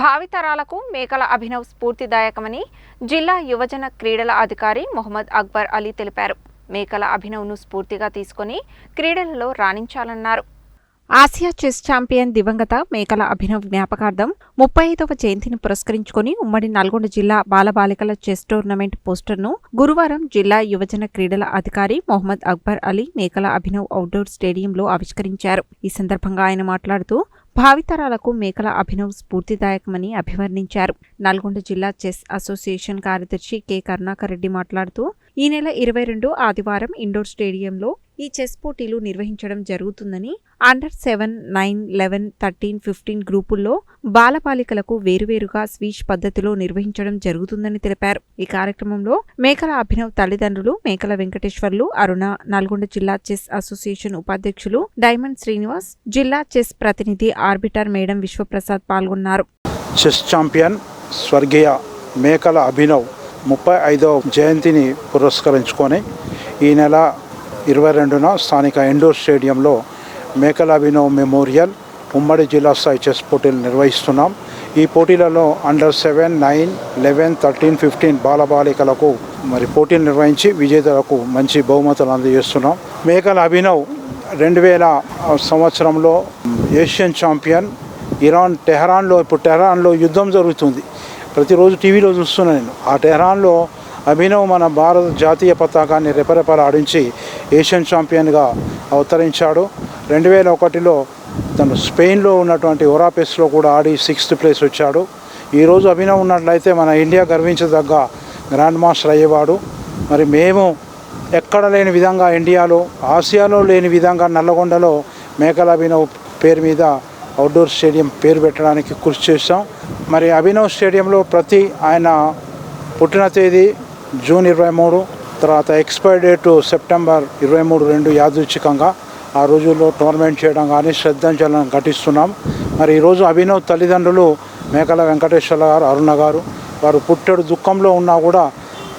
భావితరాలకు మేకల అభినవ్ స్ఫూర్తిదాయకమని జిల్లా యువజన క్రీడల అధికారి మొహమ్మద్ అక్బర్ అలీ తెలిపారు. మేకల అభినవ్ను స్ఫూర్తిగా తీసుకొని క్రీడలలో రాణించాలన్నారు. ఆసియా చెస్ ఛాంపియన్ దివంగత మేకల అభినవ్ జ్ఞాపకార్థం ముప్పై ఐదవ జయంతిని పురస్కరించుకొని ఉమ్మడి నల్గొండ జిల్లా బాలబాలికల చెస్ టోర్నమెంట్ పోస్టర్ను గురువారం జిల్లా యువజన క్రీడల అధికారి మొహమ్మద్ అక్బర్ అలీ మేకల అభినవ్ అవుట్డోర్ స్టేడియంలో ఆవిష్కరించారు. ఈ సందర్భంగా ఆయన మాట్లాడుతూ భావితరాలకు మేకల అభినవ్ స్ఫూర్తిదాయకమని అభివర్ణించారు. నల్గొండ జిల్లా చెస్ అసోసియేషన్ కార్యదర్శి కె. కరుణాకర్ రెడ్డి మాట్లాడుతూ ఈ నెల ఇరవై రెండు ఆదివారం ఇండోర్ స్టేడియంలో ఈ చెస్ పోటీలు నిర్వహించడం జరుగుతుందని under seven nine eleven thirteen fifteen గ్రూపుల్లో బాలబాలికలకు వేరువేరుగా స్వీచ్ పద్ధతిలో నిర్వహించడం జరుగుతుందని తెలిపారు. ఈ కార్యక్రమంలో మేకల అభినవ్ తల్లిదండ్రులు మేకల వెంకటేశ్వర్లు అరుణ నల్గొండ జిల్లా చెస్ అసోసియేషన్ ఉపాధ్యక్షులు డైమండ్ శ్రీనివాస్ జిల్లా చెస్ ప్రతినిధి ఆర్బిటర్ మేడం విశ్వప్రసాద్ పాల్గొన్నారు. చెస్ ఛాంపియన్ స్వర్గీయ మేకల అభినవ్ ముప్పై ఐదవ జయంతిని పురస్కరించుకొని ఈ నెల ఇరవై రెండున స్థానిక ఇండోర్ స్టేడియంలో మేకల అభినవ్ మెమోరియల్ ఉమ్మడి జిల్లా స్థాయి చెస్ పోటీలు నిర్వహిస్తున్నాం. ఈ పోటీలలో under seven nine eleven thirteen fifteen బాలబాలికలకు మరి పోటీలు నిర్వహించి విజేతలకు మంచి బహుమతులు అందజేస్తున్నాం. మేకల అభినవ్ రెండు వేల సంవత్సరంలో ఏషియన్ ఛాంపియన్ ఇరాన్ టెహరాన్లో ఇప్పుడు టెహరాన్లో యుద్ధం జరుగుతుంది. ప్రతిరోజు టీవీలో చూస్తున్నాను నేను. ఆ టెహరాన్లో అభినవ్ మన భారత జాతీయ పతాకాన్ని రెపరెపలాడించి ఏషియన్ ఛాంపియన్గా అవతరించాడు. రెండు వేల ఒకటిలో తను స్పెయిన్లో ఉన్నటువంటి ఒరాపెస్లో కూడా ఆడి సిక్స్త్ ప్లేస్ వచ్చాడు. ఈరోజు అభినవ్ ఉన్నట్లయితే మన ఇండియా గర్వించదగ్గ గ్రాండ్ మాస్టర్ అయ్యేవాడు. మరి మేము ఎక్కడ లేని విధంగా ఇండియాలో ఆసియాలో లేని విధంగా నల్లగొండలో మేకల అభినవ్ పేరు మీద అవుట్డోర్ స్టేడియం పేరు పెట్టడానికి కృషి చేస్తాం మరి అభినవ్ స్టేడియంలో ప్రతి ఆయన పుట్టిన తేదీ జూన్ ఇరవై మూడు తర్వాత ఎక్స్పైర్ డేట్ సెప్టెంబర్ ఇరవై మూడు రెండు యాదృచ్ఛికంగా ఆ రోజుల్లో టోర్నమెంట్ చేయడం కానీ శ్రద్ధాంజలిని ఘటిస్తున్నాం. మరి ఈరోజు అభినవ్ తల్లిదండ్రులు మేకల వెంకటేశ్వర గారు అరుణ గారు వారు పుట్టెడు దుఃఖంలో ఉన్నా కూడా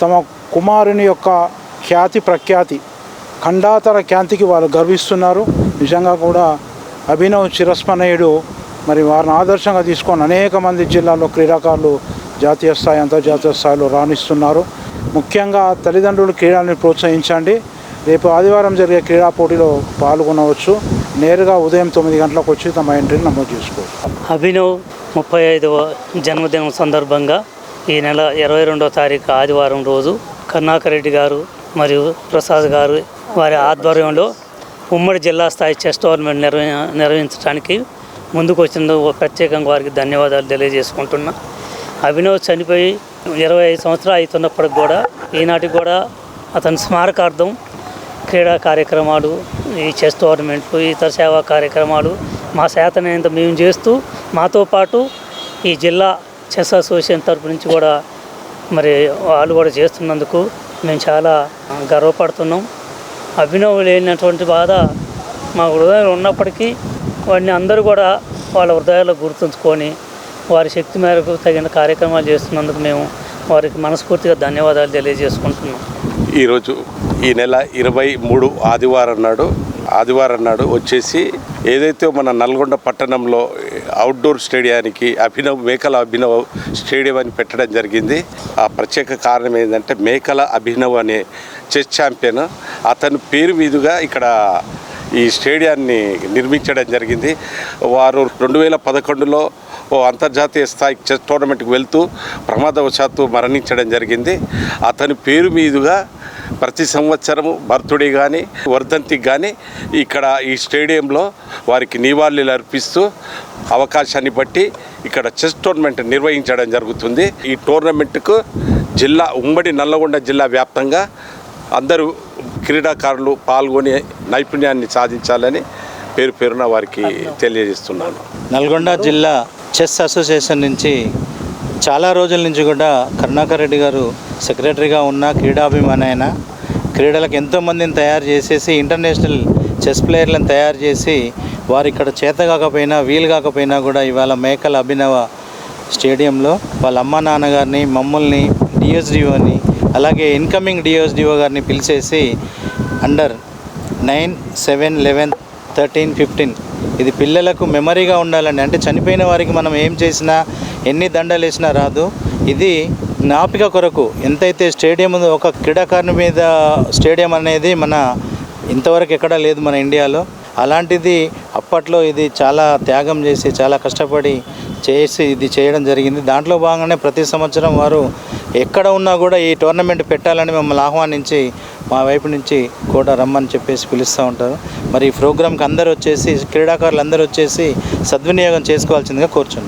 తమ కుమారుని యొక్క ఖ్యాతి ప్రఖ్యాతి ఖండాతర ఖ్యాతికి వాళ్ళు గర్విస్తున్నారు. నిజంగా కూడా అభినవ్ చిరస్మనయుడు మరి వారిని ఆదర్శంగా తీసుకొని అనేక మంది జిల్లాలో క్రీడాకారులు జాతీయ స్థాయి అంతర్జాతీయ స్థాయిలో రాణిస్తున్నారు. ముఖ్యంగా తల్లిదండ్రులు క్రీడల్ని ప్రోత్సహించండి. రేపు ఆదివారం జరిగే క్రీడా పోటీలో పాల్గొనవచ్చు. నేరుగా ఉదయం తొమ్మిది గంటలకు వచ్చి తమ ఎంట్రీని నమోదు చేసుకోవచ్చు. అభినవ్ ముప్పై ఐదవ జన్మదినం సందర్భంగా ఈ నెల ఇరవై రెండవ తారీఖు ఆదివారం రోజు కర్ణాకరెడ్డి రెడ్డి గారు మరియు ప్రసాద్ గారు వారి ఆధ్వర్యంలో ఉమ్మడి జిల్లా స్థాయి చెస్ టోర్నమెంట్ నిర్వహి నిర్వహించడానికి ముందుకు వచ్చినందుకు ప్రత్యేకంగా వారికి ధన్యవాదాలు తెలియజేసుకుంటున్నా. అభినవ్ చనిపోయి ఇరవై ఐదు సంవత్సరాలు అవుతున్నప్పటికి కూడా ఈనాటికి కూడా అతని స్మారకార్థం క్రీడా కార్యక్రమాలు ఈ చెస్ టోర్నమెంట్లు ఇతర సేవా కార్యక్రమాలు మా శాతనైనంత మేము చేస్తూ మాతో పాటు ఈ జిల్లా చెస్ అసోసియేషన్ తరపు నుంచి కూడా మరి వాళ్ళు కూడా చేస్తున్నందుకు మేము చాలా గర్వపడుతున్నాం. అభినవ్ లేనటువంటి బాధ మా హృదయంలో ఉన్నప్పటికీ వాడిని అందరూ కూడా వాళ్ళ హృదయాల్లో గుర్తుంచుకొని వారి శక్తి మేరకు తగిన కార్యక్రమాలు చేస్తున్నందుకు మేము వారికి మనస్ఫూర్తిగా ధన్యవాదాలు తెలియజేసుకుంటున్నాం. ఈరోజు ఈ నెల ఇరవై మూడు ఆదివారం నాడు ఆదివారం నాడు వచ్చేసి ఏదైతే మన నల్గొండ పట్టణంలో అవుట్డోర్ స్టేడియానికి అభినవ్ మేకల అభినవ్ స్టేడియం అని పెట్టడం జరిగింది. ఆ ప్రత్యేక కారణం ఏంటంటే మేకల అభినవ్ అనే చెస్ ఛాంపియన్ అతని పేరు మీదుగా ఇక్కడ ఈ స్టేడియాన్ని నిర్మించడం జరిగింది. వారు రెండు వేల పదకొండులో ఓ అంతర్జాతీయ స్థాయి చెస్ టోర్నమెంట్కి వెళ్తూ ప్రమాదవశాత్తు మరణించడం జరిగింది. అతని పేరు మీదుగా ప్రతి సంవత్సరము బర్త్డే కానీ వర్ధంతికి కానీ ఇక్కడ ఈ స్టేడియంలో వారికి నివాళులు అర్పిస్తూ అవకాశాన్ని బట్టి ఇక్కడ చెస్ టోర్నమెంట్ నిర్వహించడం జరుగుతుంది. ఈ టోర్నమెంట్కు జిల్లా ఉమ్మడి నల్లగొండ జిల్లా వ్యాప్తంగా అందరూ క్రీడాకారులు పాల్గొని నైపుణ్యాన్ని సాధించాలని పేరు పేరున వారికి తెలియజేస్తున్నాను. నల్గొండ జిల్లా చెస్ అసోసియేషన్ నుంచి చాలా రోజుల నుంచి కూడా కరుణాకర్ రెడ్డి గారు సెక్రటరీగా ఉన్న క్రీడాభిమాని అయినా క్రీడలకు ఎంతోమందిని తయారు చేసేసి ఇంటర్నేషనల్ చెస్ ప్లేయర్లను తయారు చేసి వారు ఇక్కడ చేత కాకపోయినా వీలు కాకపోయినా కూడా ఇవాళ మేకల అభినవ స్టేడియంలో వాళ్ళ అమ్మ నాన్నగారిని మమ్మల్ని డిఎస్డిఓని అలాగే ఇన్కమింగ్ డిఎస్డిఓ గారిని పిలిచేసి under nine seven eleven thirteen fifteen ఇది పిల్లలకు మెమరీగా ఉండాలండి. అంటే చనిపోయిన వారికి మనం ఏం చేసినా ఎన్ని దండలు వేసినా రాదు. ఇది జ్ఞాపిక కొరకు ఎంతైతే స్టేడియం ఉందో ఒక క్రీడాకారుని మీద స్టేడియం అనేది మన ఇంతవరకు ఎక్కడా లేదు మన ఇండియాలో. అలాంటిది అప్పట్లో ఇది చాలా త్యాగం చేసి చాలా కష్టపడి చేసి ఇది చేయడం జరిగింది. దాంట్లో భాగంగానే ప్రతి సంవత్సరం వారు ఎక్కడ ఉన్నా కూడా ఈ టోర్నమెంట్ పెట్టాలని మమ్మల్ని ఆహ్వానించి మా వైపు నుంచి కూడా రమ్మని చెప్పేసి పిలుస్తూ ఉంటారు. మరి ఈ ప్రోగ్రామ్కి అందరూ వచ్చేసి క్రీడాకారులు అందరూ వచ్చేసి సద్వినియోగం చేసుకోవాల్సిందిగా కోరుచున్నాను